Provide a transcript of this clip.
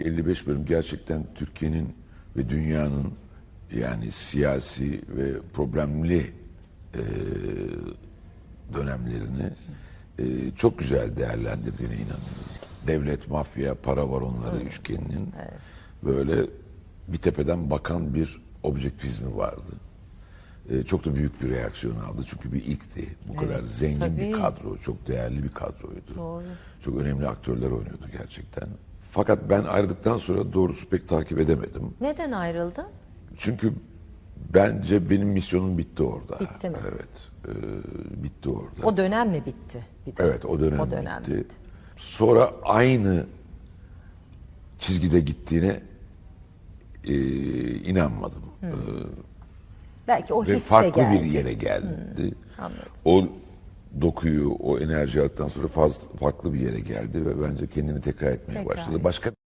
55 bölüm gerçekten Türkiye'nin ve dünyanın yani siyasi ve problemli e, dönemlerini e, çok güzel değerlendirdiğine inanıyorum. Devlet, mafya, para baronları üçgeninin böyle bir tepeden bakan bir objektivizmi vardı. E, çok da büyük bir reaksiyon aldı çünkü bir ilkti. Bu kadar zengin tabii. bir kadro, çok değerli bir kadroydu. Doğru. Çok önemli aktörler oynuyordu gerçekten. Fakat ben ayrıldıktan sonra doğrusu pek takip edemedim. Neden ayrıldın? Çünkü bence benim misyonum bitti orada. Bitti mi? Evet. e, bitti orada. O dönem mi bitti? De? evet o dönem, O dönem bitti. bitti. Sonra aynı çizgide gittiğine e, inanmadım. E, Belki o ve hisse farklı geldi. bir yere geldi. anladım. O dokuyu, o enerji aldıktan sonra faz, farklı bir yere geldi ve bence kendini tekrar etmeye Tekrar başladı. Başka